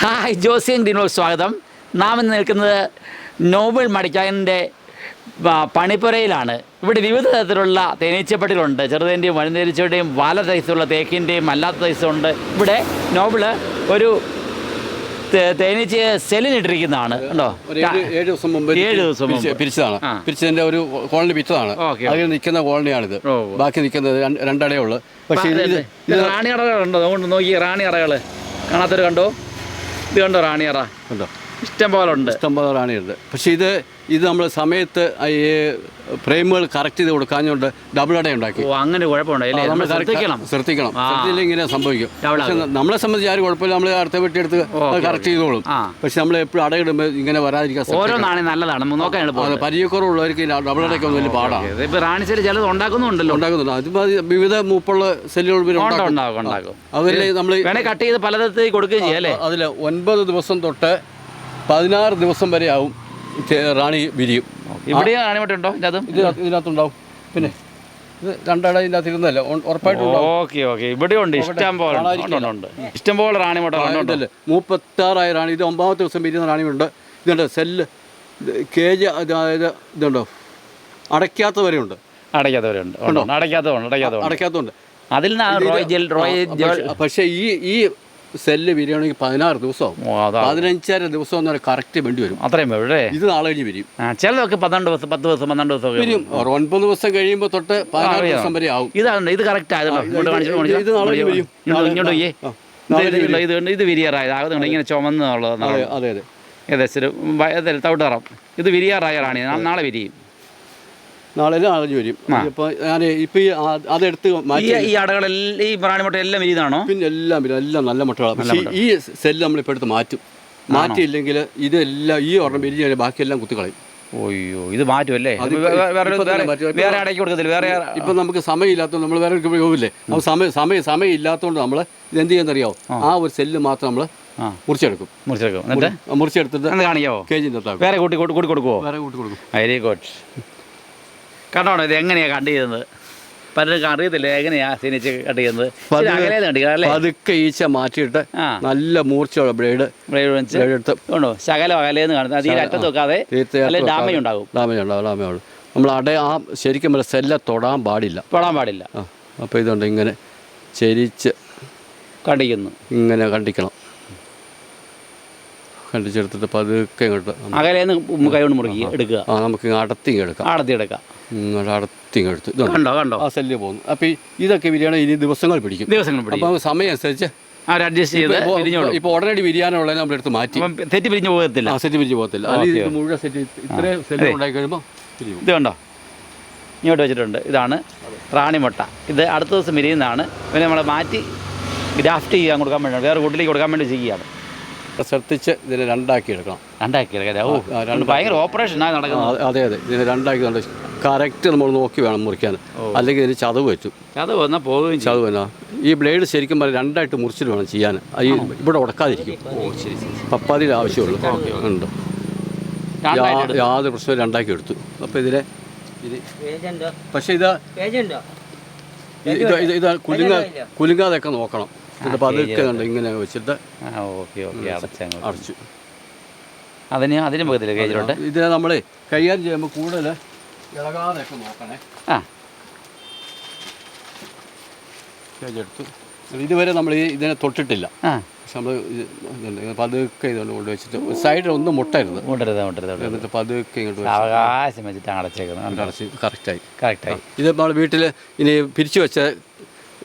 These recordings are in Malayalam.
ഹായ് ജോസിയൻ ഗ്രീനോൾ സ്വാഗതം. നാം ഇന്ന് നിൽക്കുന്നത് നോബൽ മടിക്കായന്റെ പണിപ്പുരയിലാണ്. ഇവിടെ വിവിധ തരത്തിലുള്ള തേനീച്ചപ്പെട്ടിലുണ്ട് ചെറുതേന്റെയും വഴുതേരിച്ചയുടെയും വല സൈസുള്ള തേക്കിന്റെയും അല്ലാത്ത സൈസുണ്ട് ഇവിടെ നോബിൾ ഒരു തേനീച്ച സെല്ലിനിട്ടിരിക്കുന്നതാണ് ഉണ്ടോ ഏഴ് ദിവസം മുമ്പ് ഏഴ് ദിവസം പിരിച്ചതാണ്. പിരിച്ചതിന്റെ ഒരു കോളനി പിറ്റതാണ് അതിൽ നിൽക്കുന്ന കോളനിയാണിത്. ബാക്കി നിൽക്കുന്നത് രണ്ടടയുള്ളു രണ്ടടേ പക്ഷേ റാണി അടകളുണ്ടോ നോക്കി റാണി അറകൾ കാണാത്തൊരു കണ്ടോ? ഇത് കണ്ടോ റാണി അറ ഉണ്ടോ. ഇഷ്ടം പോലെ ഉണ്ട്. ഇഷ്ടംപോലെ റാണിയുണ്ട് പക്ഷേ ഇത് ഇത് നമ്മൾ സമയത്ത് ഈ ഫ്രെയിമുകൾ കറക്റ്റ് ചെയ്ത് കൊടുക്കാഞ്ഞുകൊണ്ട് ഡബിൾ അട ഉണ്ടാക്കി. ഓ അങ്ങനെ കുഴപ്പമുണ്ടായില്ലേ നമ്മൾ ശ്രദ്ധിക്കണം. ശ്രദ്ധിക്കണം. ശ്രദ്ധിച്ചില്ലെങ്കിൽ ഇങ്ങനെ സംഭവിക്കും. പക്ഷെ നമ്മളെ സംബന്ധിച്ച് ആരും കുഴപ്പമില്ല. നമ്മൾ അടുത്ത വെട്ടിയെടുത്ത് എടുത്ത് കറക്റ്റ് ചെയ്തോളും. പക്ഷെ നമ്മൾ എപ്പോഴും അടയിടുമ്പോൾ ഇങ്ങനെ വരാതിരിക്കാൻ ഓരോ. നാണയം നല്ലതാണ്. നോക്കാൻ എളുപ്പം പരിചയക്കുറവുള്ളവർക്ക് ഡബിൾ അടയ്ക്ക് വലിയ പാടാണ്. ഇപ്പൊ റാണിച്ചേരി ചിലത് ഉണ്ടാക്കുന്നുണ്ടല്ലോ. ഉണ്ടാക്കുന്നുണ്ട്. അതിപ്പോൾ അത് വിവിധ മൂപ്പുള്ള സെല്ലുകൾ ഉണ്ടാക്കും. ഉണ്ടാക്കും. ഉണ്ടാക്കും നമ്മൾ വേണേ കട്ട് ചെയ്ത് പലതരത്തിൽ കൊടുക്കുകയും ചെയ്യാം അല്ലേ? അതിൽ ഒൻപത് ദിവസം തൊട്ട് പതിനാറ് ദിവസം വരെ ആവും റാണി വിരിയും. ഇവിടെ റാണിമുട്ട ഉണ്ടോ അതും ഇത് ഇതിനകത്തുണ്ടാവും. പിന്നെ ഇത് രണ്ടട ഇതിനകത്ത് ഇരുന്നല്ല ഉറപ്പായിട്ടും ഓക്കെ ഓക്കെ. ഇവിടെ ഉണ്ട്. ഇഷ്ടം പോലെ ഉണ്ട്. ഉണ്ട്, ഉണ്ട്, ഉണ്ട്. ഇഷ്ടം പോലെ റാണിമുട്ട ഉണ്ട്, ഉണ്ട്. ഇതല്ലേ? മൂപ്പത്താറായ റാണി. ഇത് ഒമ്പതാമത്തെ ദിവസം വിരിയുന്ന റാണിയുണ്ട്. ഇതുണ്ട് സെല്ല് കേജ് അതായത് ഇതുണ്ടോ? അടയ്ക്കാത്തവരെയുണ്ട് വരെ ഉണ്ട് അടയ്ക്കാത്തവരുണ്ട് ഉണ്ട്, ഉണ്ട്. അടയ്ക്കാത്തതുണ്ട് അടയ്ക്കാത്തതുണ്ട് അതിൽ പക്ഷേ ഈ ഈ സെല്ല് വിരിയണമെങ്കിൽ പതിനാറ് ദിവസമാവും. ഓ, അതാ. പതിനഞ്ചര ദിവസം എന്ന് പറഞ്ഞാൽ കറക്റ്റ് വേണ്ടി വരും. അത്രയും വരും അല്ലേ? ഇത് നാളെ കഴിഞ്ഞ് വിരിയും. ആ ചിലതൊക്കെ പന്ത്രണ്ട് ദിവസം പത്ത് ദിവസം പന്ത്രണ്ട് ദിവസം ഒക്കെ വിരിയും. ഒരു ഒൻപത് ദിവസം കഴിയുമ്പോൾ തൊട്ട് പതിനാറ് ദിവസം വരെ ആവും. ഇതാണ് ഇത് കറക്റ്റ് കാണിച്ചു ഇത് ഇത് നാളെ വരും. ഇങ്ങോട്ട് ഇങ്ങോട്ട് പോയേ ആ, നാളെ ഇത് ഇത് ഇത് ഇത് വിരിയാറായത്. ഇങ്ങനെ ചുമന്നുള്ളത് അതെ അതെ അതെ. ഏകദേശം ഒരു ഇതിൽ തവിട്ടറം ഇത് വിരിയാറായ റാണി നാ- നാളെ വിരിയും. നാളെ നാളെ വരും. ഇപ്പോൾ ഞാൻ ഇപ്പം ഈ ആ- അതെടുത്ത് ഈ മാറ്റി ഈ അടകളെല്ലാം ഈ റാണിമുട്ട എല്ലാം ഇതാണോ? പിന്നെ എല്ലാം പിന്നെ എല്ലാം നല്ല മുട്ടകളാണ് പക്ഷേ ഈ സെല്ല് നമ്മളിപ്പോൾ എടുത്ത് മാറ്റും. മാറ്റിയില്ലെങ്കിൽ ഇതെല്ലാം ഈ ഒരെണ്ണം വിരിഞ്ഞ് ബാക്കിയെല്ലാം കുത്തിക്കളയും ഓയ്യോ ഇത് മാറ്റും അല്ലേ വേ- വേ- വേറെ ഇപ്പൊ തന്നെ വേറെ മാറ്റും. വേറെ അടയ്ക്ക് കൊടുക്കത്തില്ല? വേറെ ഇപ്പം നമുക്ക് സമയമില്ലാത്തതുകൊണ്ട് നമ്മൾ വേറെ എവിടേക്കും പോകില്ലേ അപ്പോൾ സമയം സമയം സമയം ഇല്ലാത്തതുകൊണ്ട് നമ്മൾ ഇതെന്ത് ചെയ്യുന്നറിയാമോ ആ. ഒരു സെല്ല് മാത്രം നമ്മൾ ആ. മുറിച്ചെടുക്കും. മുറിച്ചെടുക്കും. എന്നിട്ട്? മുറിച്ചെടുത്തിട്ട് കാണിക്കാവോ? കേജിന്റെ അകത്താക്കും വേറെ കൂട്ടി കൂട്ടി കൂട്ടി കൊടുക്കുവോ? വേറെ കൂട്ടി കൊടുക്കും. വെരി ഗുഡ് കണ്ടോണോ ഇത് എങ്ങനെയാണ് കട്ട് ചെയ്യുന്നത്? പലർക്കും അറിയത്തില്ല എങ്ങനെയാ സിനിച്ച് കട്ട് ചെയ്യുന്നത്? പതുക്കെ ഈച്ച മാറ്റിയിട്ട് നല്ല മൂർച്ചയുള്ള ബ്ലേഡ് ബ്ലേഡ് ബ്ലേഡ് എടുത്ത് ഉണ്ടോ? ശകലം അകലേന്ന് കാണുന്നത്. അതിൽ അറ്റത്ത് വെക്കാതെ തീർച്ചയായിട്ടും ഡാമേജ് ഉണ്ടാകും. ഡാമേജ് ഉണ്ടാവും ഡാമേജ് ഉണ്ടാവും നമ്മൾ അട ആ ശരിക്കും പറഞ്ഞാൽ സെല്ല തൊടാൻ പാടില്ല. തൊടാൻ പാടില്ല. അപ്പോൾ ഇതുണ്ട് ഇങ്ങനെ ചെരിച്ച് കണ്ടിക്കുന്നു ഇങ്ങനെ കണ്ടിക്കണം. കണ്ടിച്ചെടുത്തിട്ട് പതുക്കെ ഇങ്ങോട്ട് അകലേന്ന് കൈ കൊണ്ട് മുറുക്കി എടുക്കുക. ആ നമുക്ക് അടത്തി എടുക്കാം. അടത്തി എടുക്കാം. അടത്തി എടുത്ത്. കണ്ടോ കണ്ടോ? ആ സെല്ല് പോകുന്നു. അപ്പോൾ ഇതൊക്കെ ബിരിയാണി ഇനി ദിവസങ്ങൾ പിടിക്കും. ദിവസങ്ങൾ പിടിക്കും. അപ്പോൾ സമയം അനുസരിച്ച് അവർ അഡ്ജസ്റ്റ് ചെയ്ത് ഇപ്പോൾ ഉടനടി വിരിയാനുള്ളത് നമ്മൾ എടുത്ത് മാറ്റി. തെറ്റ് പിരിഞ്ഞ് പോകത്തില്ല. ആ സെറ്റ് പിരിഞ്ഞ് പോകത്തില്ല. അല്ലെങ്കിൽ മുഴുവൻ സെറ്റ് ഇത്രയും സെല്ല് ഉണ്ടായി കഴിയുമ്പോൾ ഇത് കണ്ടോ? ഇങ്ങോട്ട് വെച്ചിട്ടുണ്ട്. ഇതാണ് റാണിമുട്ട ഇത് അടുത്ത ദിവസം വിരിയുന്നതാണ് പിന്നെ നമ്മൾ മാറ്റി ഗ്രാഫ്റ്റ് ചെയ്യാൻ കൊടുക്കാൻ വേണ്ടി വേറെ കൂട്ടിലേക്ക് കൊടുക്കാൻ വേണ്ടി ചെയ്യുകയാണ്. ശ്രദ്ധിച്ച് ഇതിനെ രണ്ടാക്കി എടുക്കണം രണ്ടാക്കി എടുക്കാം ഓ രണ്ട് ഭയങ്കര ഓപ്പറേഷനാണ് നടക്കുന്നത്. അതെ അതെ. ഇതിനെ രണ്ടാക്കി നല്ല കറക്റ്റ് നമ്മൾ നോക്കി വേണം മുറിക്കാൻ. അല്ലെങ്കിൽ ഇതിന് ചതവ് പറ്റും ചതവ് വന്നാൽ പോവുകയും ചെയ്യും. ചതവ് എന്നാ ഈ ബ്ലേഡ് ശരിക്കും പറഞ്ഞാൽ രണ്ടായിട്ട് മുറിച്ചിട്ട് വേണം ചെയ്യാൻ. ഈ ഇവിടെ ഉടക്കാതിരിക്കും. ഓ ശരി ശരി പപ്പാതിയുടെ ആവശ്യമുള്ളൂ. ഉണ്ട്. യാതൊരു പ്രശ്നവും രണ്ടാക്കി എടുത്തു. അപ്പോൾ ഇതിനെ ഇത് പക്ഷേ ഇത് ഇത് ഇത് ഇതാ ഇത് കുലുങ്ങ കുലുങ്ങാതൊക്കെ നോക്കണം. എന്നിട്ട് പതുക്കെ കണ്ട് ഇങ്ങനെ വെച്ചിട്ട് ഓക്കെ ഓക്കെ അടച്ചങ്ങ് അടച്ചു അതിന് അതിന് പോകത്തില്ല കേജിലോട്ട് ഇത് നമ്മൾ കൈകാര്യം ചെയ്യുമ്പോൾ കൂടുതൽ ഇളകാതെയൊക്കെ നോക്കണേ. ആ. കേജെടുത്തു ഇതുവരെ നമ്മൾ ഈ ഇതിനെ തൊട്ടിട്ടില്ല. പക്ഷെ നമ്മൾ ഇതുണ്ട് പതുക്കെ ഇതുകൊണ്ട് കൊണ്ട് വെച്ചിട്ട് സൈഡിൽ ഒന്നും മുട്ടരുത്. മുട്ടരുത് മുട്ടരുത് എന്നിട്ട് പതുക്കെ ഇങ്ങോട്ട് അവകാശം വെച്ചിട്ട് അടച്ചേക്കുന്നത്? അടച്ച് കറക്റ്റായി. കറക്റ്റായി. ഇത് നമ്മൾ വീട്ടിൽ ഇനി പിരിച്ചു വെച്ച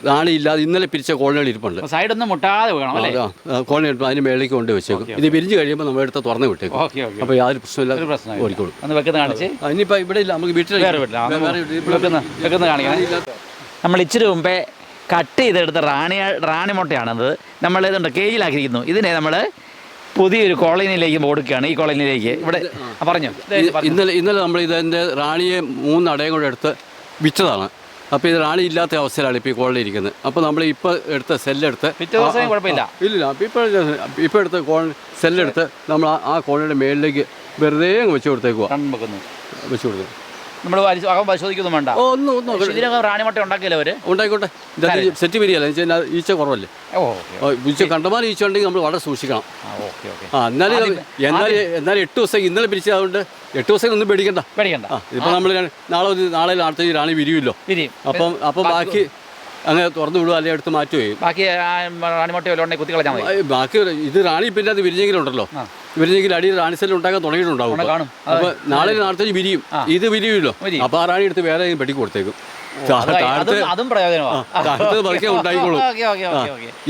റാണിയില്ലാതെ ഇന്നലെ പിരിച്ച കോളനികൾ ഇരിപ്പുണ്ട്. സൈഡൊന്നും മുട്ടാതെ വേണം അല്ലേ? കോളനി അതിന് മേളിലേക്ക് കൊണ്ട് വെച്ചേക്കും. ഇത് പിരിഞ്ഞ് കഴിയുമ്പോൾ നമ്മൾ എടുത്ത് തുറന്ന് വിട്ടേക്കും. Okay okay. അപ്പോൾ യാതൊരു പ്രശ്നമില്ല ഒരു പ്രശ്നമില്ല ഓടിക്കോളും. ഒന്ന് വെക്കുന്ന കാണിച്ച്. അതിനിപ്പോൾ ഇവിടെ ഇല്ല നമുക്ക് വീട്ടിൽ വേറെ വീട്ടില്ല ആ, വേറെ വെക്കുന്ന വെക്കുന്ന കാണിക്കണം. നമ്മൾ ഇച്ചിരി മുമ്പേ കട്ട് ചെയ്തെടുത്ത റാണി റാണി റാണിമുട്ടയാണത് നമ്മൾ ഇതുണ്ട് കേജിലാക്കിയിരിക്കുന്നു. ഇതിനെ നമ്മൾ പുതിയൊരു കോളനിയിലേക്ക് കൊടുക്കുകയാണ് ഈ കോളനിയിലേക്ക്. ഇവിടെ പറഞ്ഞു. ഇന്നലെ ഇന്നലെ നമ്മൾ ഇതിന്റെ റാണിയെ മൂന്ന് അടയും കൂടെ എടുത്ത് വിറ്റതാണ്. അപ്പോൾ ഇത് റാണി ഇല്ലാത്ത അവസ്ഥയിലാണ് ഇപ്പോൾ ഈ കോളനി ഇരിക്കുന്നത്. അപ്പോൾ നമ്മൾ ഇപ്പോൾ എടുത്ത സെല്ലെടുത്ത് പിറ്റേ ദിവസം കുഴപ്പമില്ല. ഇല്ല ഇപ്പോൾ ഇപ്പോൾ എടുത്ത കോളനി സെല്ലെടുത്ത് നമ്മൾ ആ- കോളനിയുടെ മേളിലേക്ക് വെറുതെ അങ്ങ് വെച്ച് കൊടുത്തേക്കുക വെക്കുന്നു. വെച്ച് കൊടുത്തു. നമ്മൾ അകം പരിശോധിക്കൊന്നും വേണ്ട. ഓ ഒന്നും ഒന്നും ഇതിനൊക്കെ റാണിമുട്ട ഉണ്ടാക്കിയല്ലോ അവർ? ഉണ്ടായിക്കോട്ടെ. സെറ്റ് വിരിയല്ല എന്ന് വെച്ചാൽ ഈച്ച കുറവല്ലേ? ഈച്ച കണ്ടമാനം ഈച്ച ഉണ്ടെങ്കിൽ നമ്മൾ വളരെ സൂക്ഷിക്കണം. ആ എന്നാലും എന്നാലും എന്നാലും എട്ട് ദിവസം ഇന്നലെ പിരിച്ചതുകൊണ്ട് എട്ട് ദിവസം ഒന്നും പേടിക്കണ്ട. പേടിക്കണ്ട. ഇപ്പൊ നമ്മൾ നാളെ നാളെ അടുത്ത റാണി വിരിയുമല്ലോ. വിരിയും. അപ്പം അപ്പം ബാക്കി അങ്ങനെ തുറന്നു വിടുക അല്ലെങ്കിൽ എടുത്ത് മാറ്റുകയും ബാക്കി ആ, റാണിമുട്ട വല്ലതും കുത്തി കളഞ്ഞാൽ ബാക്കി ഇത് റാണി പിന്നെ അത് വിരിഞ്ഞെങ്കിലുണ്ടല്ലോ ആ. വിരിഞ്ഞെങ്കിൽ അടിയിൽ റാണിസെല്ലാം ഉണ്ടാക്കാൻ തുടങ്ങിയിട്ടുണ്ടാവും കാണും. അപ്പൊ നാളെ നാളത്തെ വിരിയും. ഇത് വിരിയുമല്ലോ വിരിയും. അപ്പൊ ആ റാണി എടുത്ത് വേറെ പെട്ടി കൊടുത്തേക്കും. അതും പറിക്കാൻ ഉണ്ടായിക്കോളും.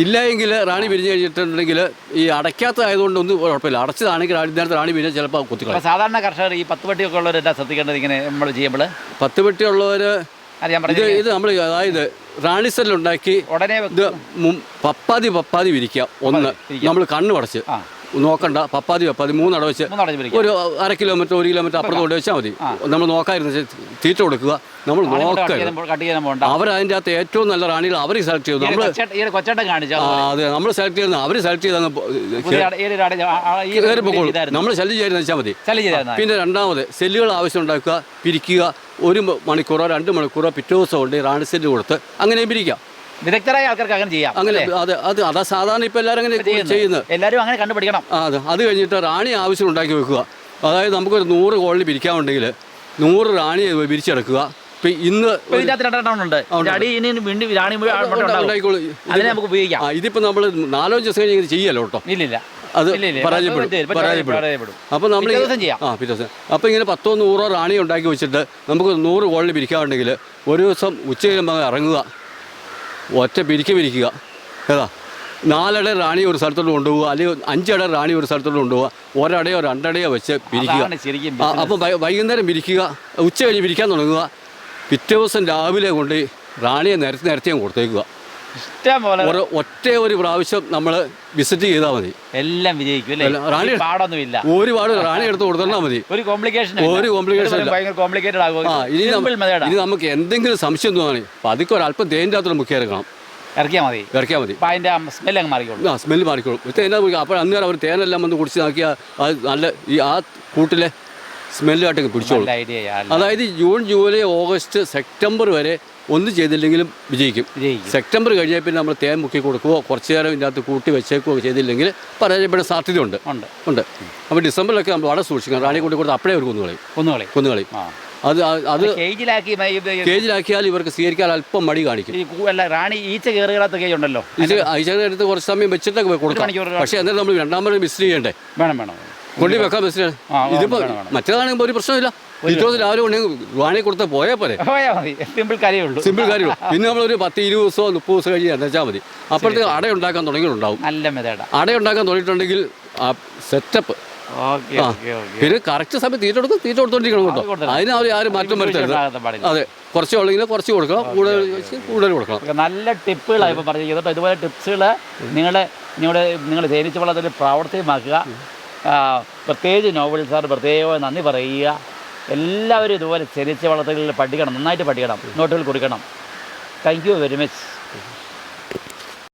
ഇല്ല എങ്കിൽ റാണി പിരിഞ്ഞു കഴിഞ്ഞിട്ടുണ്ടെങ്കിൽ ഈ അടയ്ക്കാത്തതായതുകൊണ്ട് ഒന്നും കുഴപ്പമില്ല. അടച്ചതാണെങ്കിൽ റാണി നേരത്തെ റാണി പിരിഞ്ഞാൽ ചിലപ്പോൾ കുത്തിക്കളയും. സാധാരണ കർഷകർ ഈ പത്ത് വെട്ടി ഉള്ളവർ എന്താ ശ്രദ്ധിക്കേണ്ടത് ഇങ്ങനെ നമ്മൾ ചെയ്യുമ്പോൾ പത്ത് പെട്ടിയുള്ളവർ ഇത് ഇത് നമ്മൾ അതായത് റാണി സെല്ലുണ്ടാക്കി ഉടനെ പപ്പാതി പപ്പാതി വിരിക്കുക. ഒന്ന് നമ്മൾ കണ്ണ് പടച്ച്. നോക്കണ്ട. പപ്പാതി പപ്പാതി മൂന്നട വെച്ച് ഒരു അര കിലോമീറ്റർ ഒരു കിലോമീറ്റർ അപ്പുറത്ത് കൊണ്ട് വെച്ചാൽ മതി. നമ്മൾ നോക്കാതിരുന്ന തീറ്റ കൊടുക്കുക. നമ്മൾ നോക്കരുത് അവരതിന്റെ അകത്ത് ഏറ്റവും നല്ല റാണികൾ അവർ സെലക്ട് ചെയ്തു. നമ്മൾ അതെ. നമ്മൾ സെലക്ട് ചെയ്യുന്ന അവർ സെലക്ട് ചെയ്ത. നമ്മൾ ശല്യം ചെയ്യുന്ന വെച്ചാൽ മതി. പിന്നെ രണ്ടാമത് സെല്ലുകൾ ആവശ്യം ഉണ്ടാക്കുക പിരിക്കുക ഒരു മണിക്കൂറോ രണ്ട് മണിക്കൂറോ പിറ്റേ ദിവസം കൊണ്ട് റാണി സെല്ല് കൊടുത്ത് അങ്ങനെ പിരിക്കാം. വിദഗ്ധരായ ആൾക്കാർക്ക് അങ്ങനെ ചെയ്യാം അങ്ങനെ അതെ അത് അതാ സാധാരണ ഇപ്പം എല്ലാവരും അങ്ങനെ ചെയ്യുന്നത്. എല്ലാവരും അങ്ങനെ കണ്ടുപിടിക്കണം. ആ അത്. അത് കഴിഞ്ഞിട്ട് റാണി ആവശ്യം ഉണ്ടാക്കി വെക്കുക. അതായത് നമുക്കൊരു നൂറ് കോളിൽ പിരിക്കാനുണ്ടെങ്കിൽ നൂറ് റാണി വിരിച്ചെടുക്കുക ഇതിപ്പോ ഇന്ന് മുട്ട അതിനെ നമുക്ക് ഉപയോഗിക്കാം. ആ ഇതിപ്പോൾ നമ്മൾ നാലോ ദിവസം കഴിഞ്ഞ് ഇങ്ങനെ ചെയ്യല്ലോ കേട്ടോ. ഇല്ലില്ല അത്. പരാജയപ്പെടും. അപ്പോൾ നമ്മൾ. ആ പിറ്റേ ദിവസം. അപ്പോൾ ഇങ്ങനെ പത്തോ നൂറോ റാണി ഉണ്ടാക്കി വെച്ചിട്ട് നമുക്ക് നൂറ് കോളിൽ പിരിക്കാറുണ്ടെങ്കിൽ ഒരു ദിവസം ഉച്ച കഴിയുമ്പോൾ ഇറങ്ങുക. ഒറ്റ പിരിക്ക് പിരിക്കുക ഏതാ നാലട റാണി ഒരു സ്ഥലത്തോട്ട് കൊണ്ടുപോകുക അല്ലെങ്കിൽ അഞ്ചട റാണി ഒരു സ്ഥലത്തോട്ട് കൊണ്ടുപോകുക ഒരടയോ രണ്ടടയോ വെച്ച് പിരിക്കുക അപ്പോൾ അപ്പം വൈകുന്നേരം പിരിക്കുക ഉച്ച കഴിഞ്ഞ് പിരിക്കാൻ തുടങ്ങുക. പിറ്റേ ദിവസം രാവിലെ കൊണ്ട് റാണിയെ നിരത്തി നിരത്തിയും കൊടുത്തേക്കുക. ഇഷ്ടം പോലെ. ഒരു ഒറ്റ ഒരു പ്രാവശ്യം നമ്മൾ വിസിറ്റ് ചെയ്താൽ മതി. എല്ലാം വിജയിക്കും അല്ലേ. റാണി- ഈ ഒരുപാട് റാണി എടുത്ത് കൊടുത്താൽ മതി. ഒരു കോംപ്ലിക്കേഷൻ ഒരു കോംപ്ലിക്കേഷൻ ഭയങ്കര കോംപ്ലിക്കേറ്റഡ് ആകും. ഇനി ഇനി നമുക്ക് എന്തെങ്കിലും സംശയം തോന്നി അപ്പം അതൊക്കെ ഒരു അല്പം തേന്റെ അകത്തോട് മുക്കി ഇറക്കണം. ഇറക്കിയാൽ മതി. ഇറക്കിയാൽ മതി. അപ്പൊ അതിന്റെ സ്മെൽ അങ്ങ് മാറിക്കോളും. ആ സ്മെല്ല് മാറിക്കോളും. എന്നാ അപ്പോൾ അന്നേരം അവർ തേനെല്ലാം വന്ന് കുടിച്ച് നോക്കിയാൽ അത് നല്ല ഈ ആ കൂട്ടിലെ സ്മെല്ലുമായിട്ടൊക്കെ പിടിച്ചോളും. അതായത് ജൂൺ ജൂലൈ ഓഗസ്റ്റ് സെപ്റ്റംബർ വരെ ഒന്നും ചെയ്തില്ലെങ്കിലും വിജയിക്കും. സെപ്റ്റംബർ കഴിഞ്ഞാൽ പിന്നെ നമ്മൾ തേൻ മുക്കി കൊടുക്കുകയോ കുറച്ച് നേരം ഇതിനകത്ത് കൂട്ടി വെച്ചേക്കുകയോ ചെയ്തില്ലെങ്കിൽ പരാജയപ്പെടാൻ സാധ്യതയുണ്ട്. ഉണ്ട്. ഉണ്ട്. അപ്പോൾ ഡിസംബറിലൊക്കെ നമ്മൾ വളരെ സൂക്ഷിക്കണം. റാണി കൂട്ടി കൊടുത്ത് അപ്പോഴേ അവർ കൊന്നുകളയും കുന്നുകളി കൊന്നുകളയും അത് അത് കേജിലാക്കിയാൽ ഇവർക്ക് സ്വീകരിക്കാൻ അല്പം മടി കാണിക്കും. റാണി ഈച്ച കേജ് ഉണ്ടല്ലോ. ഇത് അയച്ചതിന്റെ കുറച്ച് സമയം വെച്ചിട്ടൊക്കെ കൊടുക്കാം. പക്ഷേ എന്നാലും നമ്മൾ രണ്ടാമത് മിസ് ചെയ്യണ്ടേ? വേണം വേണം. കൊണ്ടി വെക്കാൻ മിസ് ചെയ്യണം ഇതിപ്പോൾ. മറ്റേതാണെങ്കിൽ ഒരു പ്രശ്നമില്ല പിറ്റേ ദിവസം രാവിലെ ഉണ്ടെങ്കിൽ റാണി കൊടുത്ത് പോയാൽ പോലെ പോയാൽ മതി. സിമ്പിൾ കാര്യമുള്ളൂ. സിമ്പിൾ കാര്യമുള്ളൂ. പിന്നെ നമ്മളൊരു പത്ത് ഇരുപത് ദിവസമോ മുപ്പത് ദിവസം കഴിഞ്ഞ് എന്നുവെച്ചാൽ മതി. അപ്പോഴത്തേക്ക് അട ഉണ്ടാക്കാൻ തുടങ്ങിയിട്ടുണ്ടാവും. നല്ല മെത്തേഡാ അട ഉണ്ടാക്കാൻ തുടങ്ങിയിട്ടുണ്ടെങ്കിൽ ആ സെറ്റപ്പ് പിന്നെ കറക്റ്റ് സമയത്ത് തീറ്റ കൊടുക്കും തീറ്റ കൊടുത്തോണ്ടിരിക്കണം കേട്ടോ. അതിന് അവർ ആരും മാറ്റം വരുത്തരുത്. അതെ കുറച്ച് ഉള്ളെങ്കിൽ കുറച്ച് കൊടുക്കണം കൂടുതൽ കൂടുതൽ കൊടുക്കണം. നല്ല ടിപ്പുകളാണ് ഇപ്പോൾ പറഞ്ഞു കേട്ടോ. ഇതുപോലെ ടിപ്സുകൾ നിങ്ങളുടെ നിങ്ങളുടെ നിങ്ങൾ തേനീച്ച വളത്തിൽ പ്രാവർത്തികമാക്കുക. പ്രത്യേകിച്ച് നോവൽ സാർ പ്രത്യേകം നന്ദി പറയുക. എല്ലാവരും ഇതുപോലെ ചെറിയ വളർത്തലിൽ പഠിക്കണം നന്നായിട്ട് പഠിക്കണം നോട്ടുകൾ കുറിക്കണം. Thank you very much